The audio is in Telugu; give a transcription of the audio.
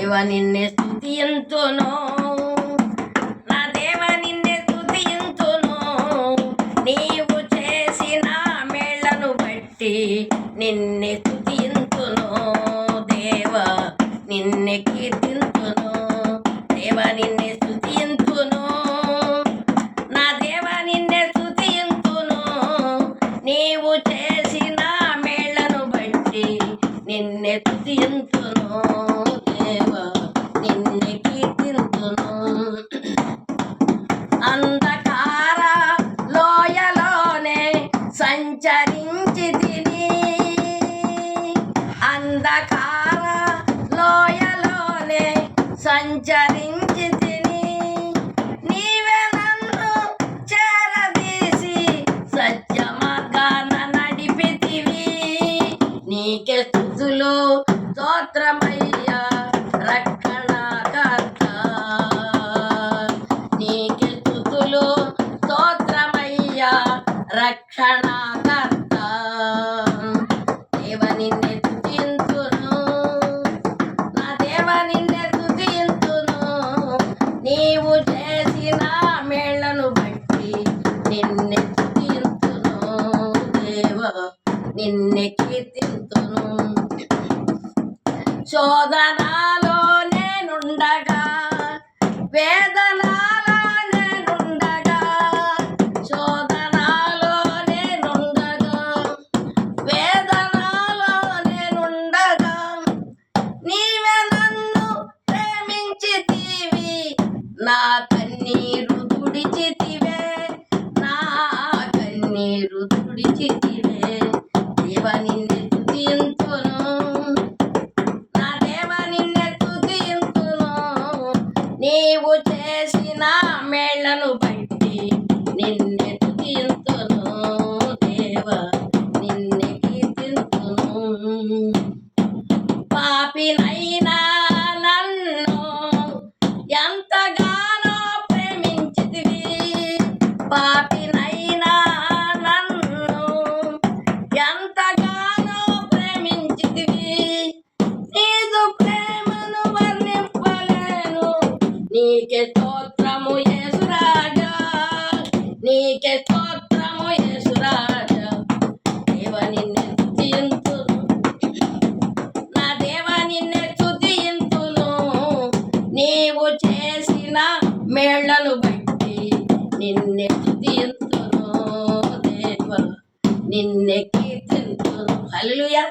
దేవ నిన్నే స్థుతియంతును నా దేవ నిన్నే స్థుతియంతును నీవు చేసిన మేళ్ళను బట్టి నిన్నే స్థుతియంతును దేవ నిన్నే కీర్తింతును. దేవ నిన్నే స్థుతియంతును నా దేవ నిన్నే స్థుతియంతును నీవు చేసిన మేళ్ళను బట్టి నిన్నే స్థుతియంతును దేవ సంచరించితిని. అంధకార లోయలోనే సంచరించితిని. నీవే నన్ను చేరదీసి సత్య మార్గాన నడిపితివి. నీకే స్థుతులు స్తోత్రం రక్షణకర్త. దేవ నిన్నే స్తుతింతును నా దేవ నిన్నే స్తుతింతును నీవు చేసిన మేళ్ళను బట్టి నిన్నే స్తుతింతును దేవ నిన్నే కీర్తింతును. శోధనాలో నేనుండగా వేద నా కన్నీరు తుడిచితివే నా కన్నీరు తుడిచితివే. దేవ నిన్నే స్తుతింతును నా దేవ నిన్నే స్తుతింతును. నీవు చేసిన మేళ్ళను బట్టి నిన్నే స్తుతింతును దేవ నిన్నే కీర్తింతును. పాపినైనా నీకే స్తోత్రము యేసురాజా నీకే స్తోత్రము యేసురాజా దేవ నిన్నే స్తుతింతును నా దేవ నిన్నే స్తుతింతును నీవు చేసిన మేళ్ళను బట్టి నిన్నే స్తుతింతును దేవ. నిన్నే కీర్తింతును. హల్లెలూయా.